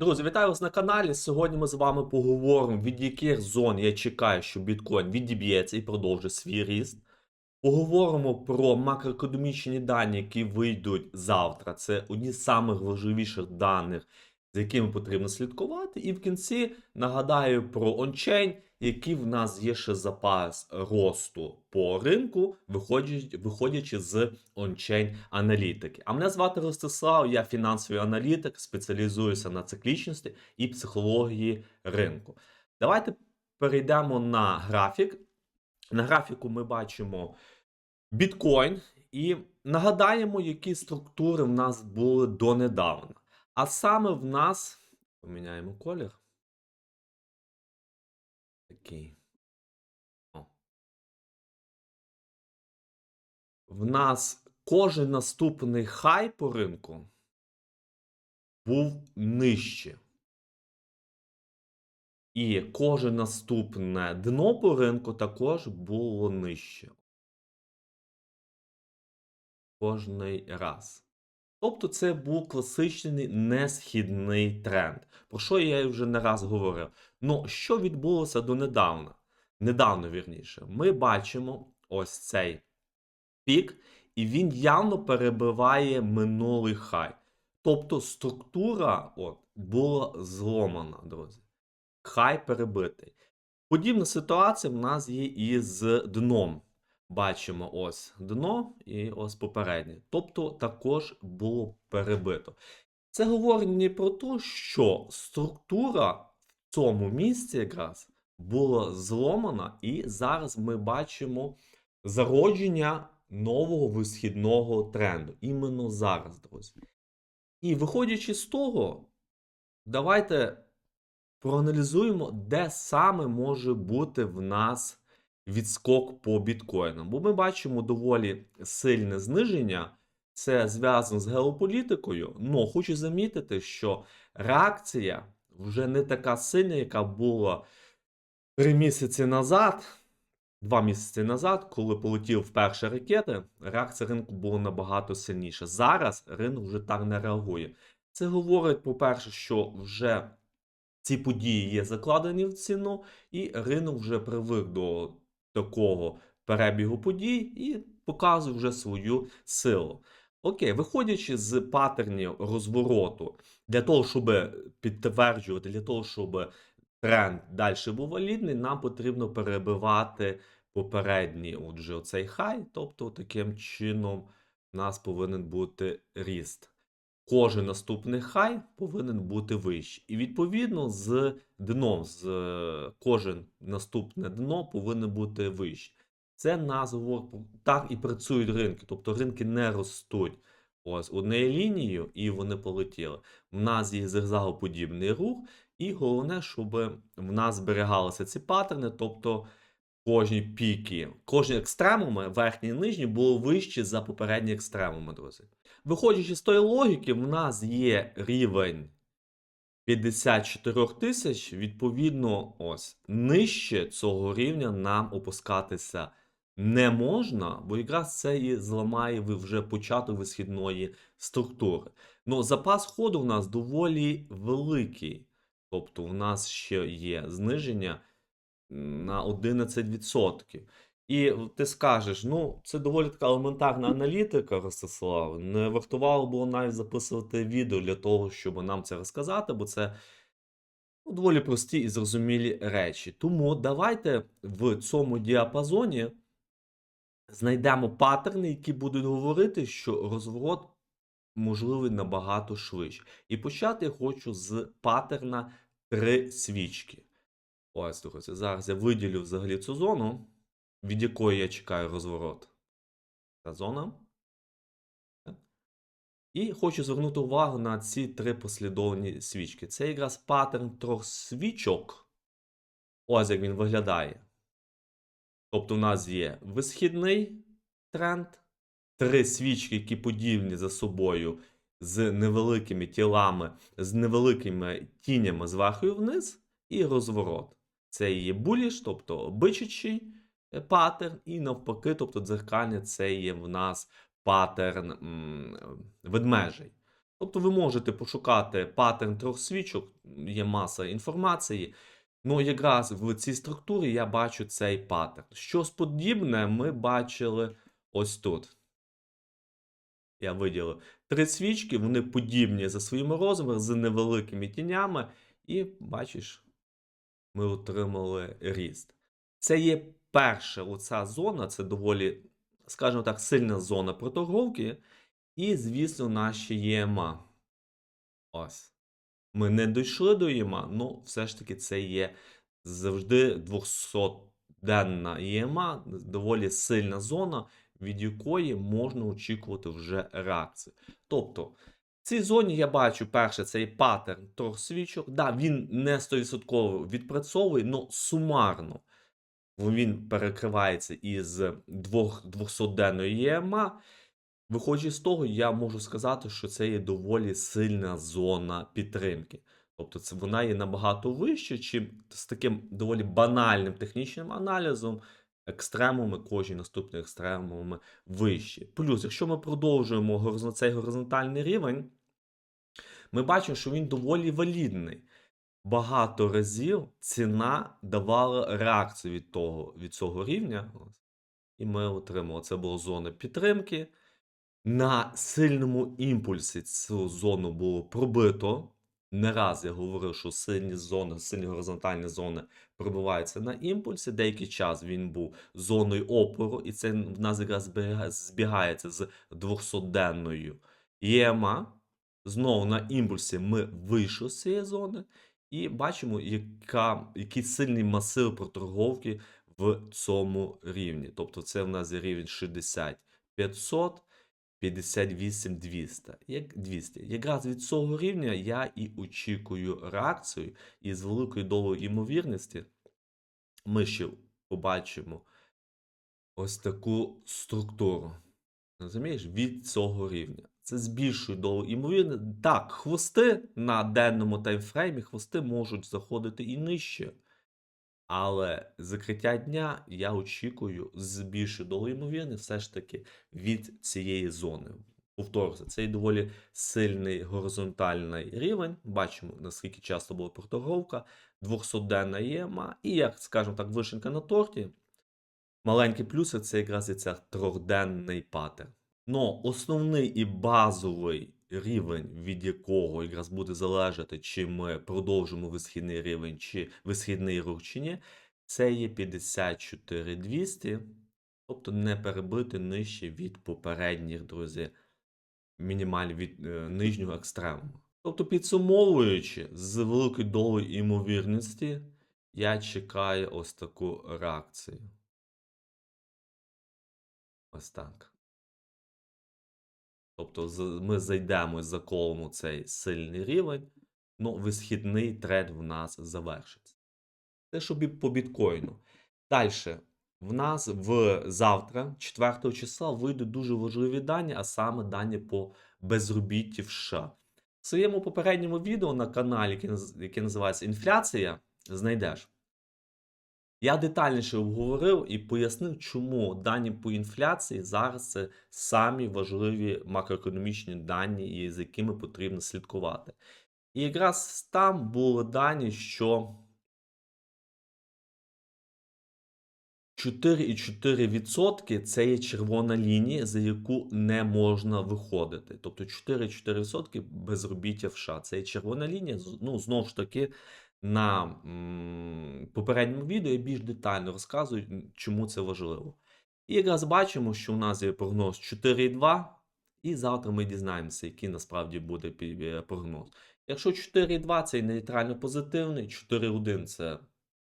Друзі, вітаю вас на каналі. Сьогодні ми з вами поговоримо, від яких зон я чекаю, що біткоін відіб'ється і продовжить свій ріст. Поговоримо про макроекономічні дані, які вийдуть завтра. Це одні з самих важливіших даних, за якими потрібно слідкувати. І в кінці нагадаю про ончейн, який в нас є ще запас росту по ринку, виходячи, виходячи з ончейн аналітики. А мене звати Ростислав, я фінансовий аналітик, спеціалізуюся на циклічності і психології ринку. Давайте перейдемо на графік. На графіку ми бачимо біткоін і нагадаємо, які структури в нас були донедавна. А саме в нас поміняємо колір. Такий. О. В нас кожен наступний хай по ринку був нижче. І кожне наступне дно по ринку також було нижче. Кожний раз. Тобто це був класичний несхідний тренд. Про що я вже не раз говорив. Ну, що відбулося донедавна? Недавно, вірніше, ми бачимо ось цей пік, і він явно перебиває минулий хай. Тобто структура от, була зломана, друзі. Хай перебитий. Подібна ситуація в нас є і з дном. Бачимо ось дно і ось попереднє. Тобто також було перебито. Це говорить мені про те, що структура в цьому місці якраз була зломана, і зараз ми бачимо зародження нового висхідного тренду. Іменно зараз, друзі. І виходячи з того, давайте проаналізуємо, де саме може бути в нас відскок по біткоїнам. Бо ми бачимо доволі сильне зниження. Це зв'язано з геополітикою. Но хочу замітити, що реакція вже не така сильна, яка була три місяці назад. Два місяці назад, коли полетів вперше ракети, реакція ринку була набагато сильніша. Зараз ринок вже так не реагує. Це говорить, по-перше, що вже ці події є закладені в ціну, і ринок вже привик до такого перебігу подій і показує вже свою силу. Окей, виходячи з паттернів розвороту, для того, щоб підтверджувати, для того, щоб тренд далі був валідний, нам потрібно перебивати попередній отже, оцей хай. Тобто, таким чином, у нас повинен бути ріст. Кожен наступний хай повинен бути вищий. І відповідно з дном, з е, кожен наступне дно повинен бути вищий. Це про- так і працюють ринки. Тобто ринки не ростуть ось однією лінією, і вони полетіли. В нас є зигзагоподібний рух, і головне, щоб в нас зберігалися ці паттерни, тобто кожні піки, кожні екстремуми, верхні і нижні, були вищі за попередні екстремуми, друзі. Виходячи з тої логіки, в нас є рівень 54 тисяч, відповідно, ось нижче цього рівня нам опускатися не можна, бо якраз це і зламає ви- вже початок висхідної структури. Ну, запас ходу в нас доволі великий. Тобто, в нас ще є зниження на 11%. І ти скажеш, ну, це доволі така елементарна аналітика, Ростислав. Не вартувало було навіть записувати відео для того, щоб нам це розказати, бо це ну, доволі прості і зрозумілі речі. Тому давайте в цьому діапазоні знайдемо паттерни, які будуть говорити, що розворот можливий набагато швидше. І почати я хочу з паттерна три свічки. Ось, друзі, зараз я виділю взагалі цю зону, від якої я чекаю розворот. Ця зона. І хочу звернути увагу на ці три послідовні свічки. Це якраз паттерн трьох свічок. Ось як він виглядає. Тобто, у нас є висхідний тренд, три свічки, які подібні за собою з невеликими тілами, з невеликими тінями зверху і вниз, і розворот. Це є буліш, тобто бичачий паттерн, і навпаки, тобто дзеркальне, це є в нас паттерн ведмежий. Тобто ви можете пошукати паттерн трьох свічок, є маса інформації. Ну, якраз в цій структурі я бачу цей паттерн. Щось подібне ми бачили ось тут. Я виділив три свічки, вони подібні за своїми розмірами, з невеликими тінями, і бачиш, ми отримали ріст. Це є перша оця зона, це доволі, скажімо так, сильна зона проторговки. І, звісно, наші ЄМА. Ось. Ми не дійшли до ЄМА, ну все ж таки це є завжди 200-денна ЄМА, доволі сильна зона, від якої можна очікувати вже реакції. Тобто, в цій зоні я бачу, перше, цей паттерн трьох свічок. Да, він не 100% відпрацьовує, але сумарно він перекривається із 200-денної ЄМА. Виходячи з того, я можу сказати, що це є доволі сильна зона підтримки. Тобто це вона є набагато вище, чим з таким доволі банальним технічним аналізом, екстремуми, кожні наступні екстремуми вищі. Плюс, якщо ми продовжуємо цей горизонтальний рівень, ми бачимо, що він доволі валідний. Багато разів ціна давала реакцію від того, від цього рівня. І ми отримали. Це була зона підтримки. На сильному імпульсі цю зону було пробито. Не раз я говорив, що сильні зони, сильні горизонтальні зони пробиваються на імпульсі. Деякий час він був зоною опору, і це в нас якраз збігається з 200-денною ЄМА. Знову на імпульсі ми вийшли з цієї зони, і бачимо, яка, який сильний масив проторговки в цьому рівні. Тобто, це в нас є рівень 60 500. 58 200. Як 200. Якраз від цього рівня я і очікую реакцію, і з великою долею ймовірності ми ще побачимо ось таку структуру. Розумієш, від цього рівня. Це збільшує долю ймовірності. Так, хвости на денному таймфреймі, хвости можуть заходити і нижче. Але закриття дня я очікую з більшою долею ймовірності все ж таки від цієї зони. Повторюся, це доволі сильний горизонтальний рівень. Бачимо, наскільки часто була проторговка, 200-денна ЄМА, і, як скажімо так, вишенька на торті. Маленькі плюси це якраз і це трьохденний паттерн. Но основний і базовий рівень, від якого якраз буде залежати, чи ми продовжимо висхідний рівень, чи висхідний рух, чи ні, це є 54 200, тобто не перебити нижче від попередніх, друзі, мінімаль від е, нижнього екстремуму. Тобто, підсумовуючи, з великою долею ймовірності, я чекаю ось таку реакцію. Ось так. Тобто ми зайдемо і заколимо цей сильний рівень, ну висхідний тренд в нас завершиться. Це що по біткоїну. Далі. В нас в завтра, 4 числа, вийдуть дуже важливі дані, а саме дані по безробітті в США. В своєму попередньому відео на каналі, яке називається Інфляція, знайдеш. Я детальніше обговорив і пояснив, чому дані по інфляції зараз це самі важливі макроекономічні дані, і з якими потрібно слідкувати. І якраз там були дані, що 4,4% це є червона лінія, за яку не можна виходити. Тобто 4,4% безробіття в США. Це є червона лінія. Ну, знову ж таки, на попередньому відео я більш детально розказую, чому це важливо. І якраз бачимо, що у нас є прогноз 4,2, і завтра ми дізнаємося, який насправді буде е, прогноз. Якщо 4,2 це нейтрально позитивний, 4,1 це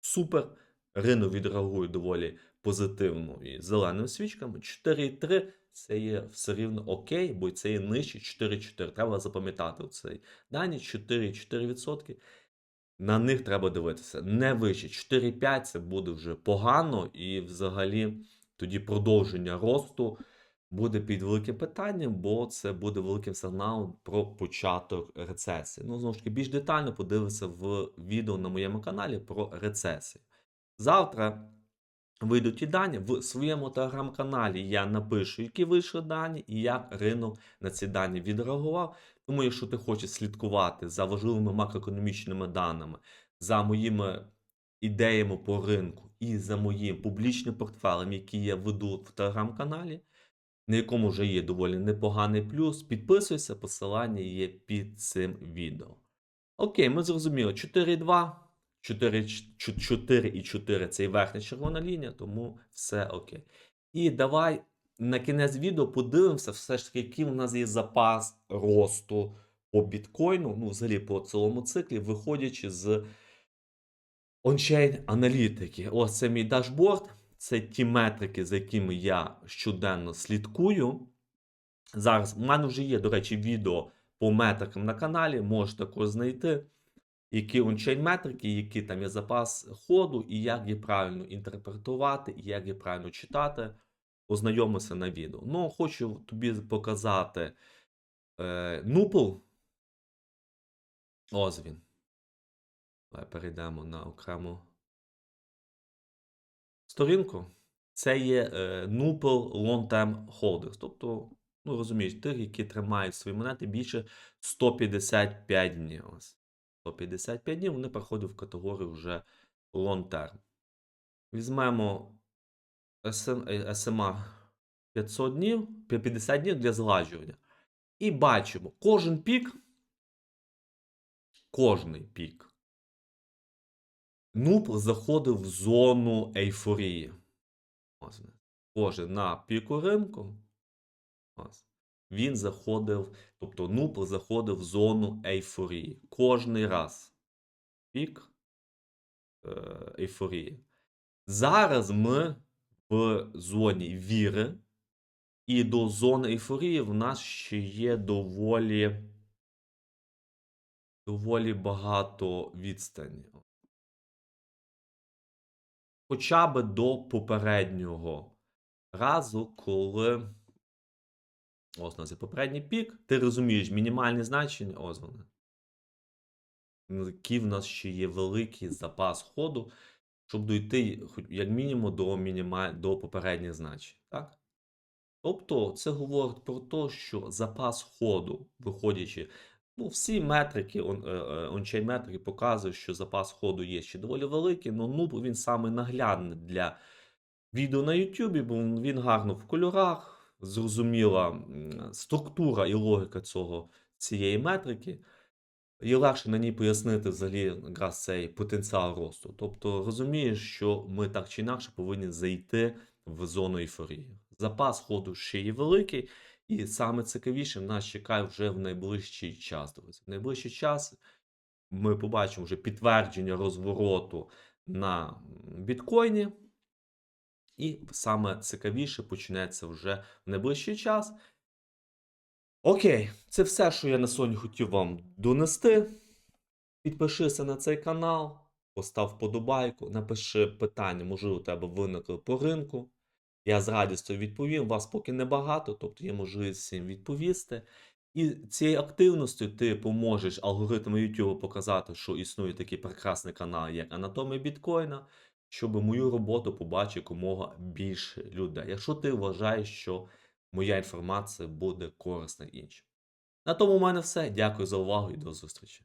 супер. Ринок відреагує доволі позитивно і зеленими свічками. 4,3 це є все рівно окей, бо це є нижче 4,4. Треба запам'ятати цей дані 4,4%. На них треба дивитися. Не вище 4-5 це буде вже погано, і взагалі тоді продовження росту буде під великим питанням, бо це буде великим сигналом про початок рецесії. Ну, знову ж таки, більш детально подивитися в відео на моєму каналі про рецесію. Завтра вийдуть ті дані, в своєму телеграм-каналі я напишу, які вийшли дані і як ринок на ці дані відреагував. Тому, якщо ти хочеш слідкувати за важливими макроекономічними даними, за моїми ідеями по ринку і за моїм публічним портфелем, який я веду в телеграм-каналі, на якому вже є доволі непоганий плюс, підписуйся, посилання є під цим відео. Окей, ми зрозуміли 4,2, 4, 4 і 4 це і верхня червона лінія, тому все окей. І давай на кінець відео подивимося, все ж таки, який у нас є запас росту по біткоїну, ну, взагалі по цілому циклі, виходячи з ончейн аналітики. Ось це мій дашборд. Це ті метрики, за якими я щоденно слідкую. Зараз в мене вже є, до речі, відео по метрикам на каналі. Можете також знайти, які ончейн метрики, який там є запас ходу, і як їх правильно інтерпретувати, і як їх правильно читати. Ознайомися на відео. Ну, хочу тобі показати е, нупл. Ось він. Давай перейдемо на окрему сторінку. Це є е, Nupal Long Term Holders. Тобто, ну розумієш, тих, які тримають свої монети більше 155 днів. Ось. 155 днів вони переходять в категорію вже Long Term. Візьмемо SM, е, SMA 500 днів, 50 днів для згладжування. І бачимо, кожен пік, кожний пік Нуб заходив в зону ейфорії. Кожен на піку ринку. Ось. Він заходив, тобто нуб заходив в зону ейфорії. Кожний раз. Пік е, ейфорії. Зараз ми в зоні віри. І до зони ейфорії в нас ще є доволі, доволі багато відстані хоча б до попереднього разу, коли. Ось у нас є попередній пік. Ти розумієш мінімальні значення, ось вони. Який в нас ще є великий запас ходу, щоб дойти, як мінімум, до мініма... до попередніх значень. Так? Тобто, це говорить про те, що запас ходу, виходячи Ну, всі метрики, он, е, е, метрики показують, що запас ходу є ще доволі великий, але Нуб він саме наглядний для відео на YouTube, бо він гарно в кольорах, зрозуміла структура і логіка цього, цієї метрики. І легше на ній пояснити взагалі якраз цей потенціал росту. Тобто розумієш, що ми так чи інакше повинні зайти в зону ейфорії. Запас ходу ще є великий. І саме цікавіше нас чекає вже в найближчий час, друзі. В найближчий час ми побачимо вже підтвердження розвороту на біткоїні. І саме цікавіше почнеться вже в найближчий час. Окей, це все, що я на сьогодні хотів вам донести. Підпишися на цей канал, постав вподобайку, напиши питання, можливо, у тебе виникли по ринку. Я з радістю відповім. Вас поки небагато, тобто є можливість всім відповісти. І цією активністю ти поможеш алгоритму YouTube показати, що існує такий прекрасний канал, як Анатомія біткоїна, щоб мою роботу побачив якомога більше людей. Якщо ти вважаєш, що моя інформація буде корисна іншим. На тому в мене все. Дякую за увагу і до зустрічі.